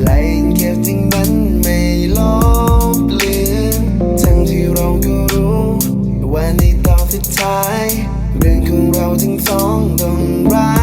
แหล่งเก็บจริงมันไม่ลบเลือนทั้งที่เราก็รู้ว่าในตอนสุดท้าย เรื่องของเราทั้งสองต้องร้า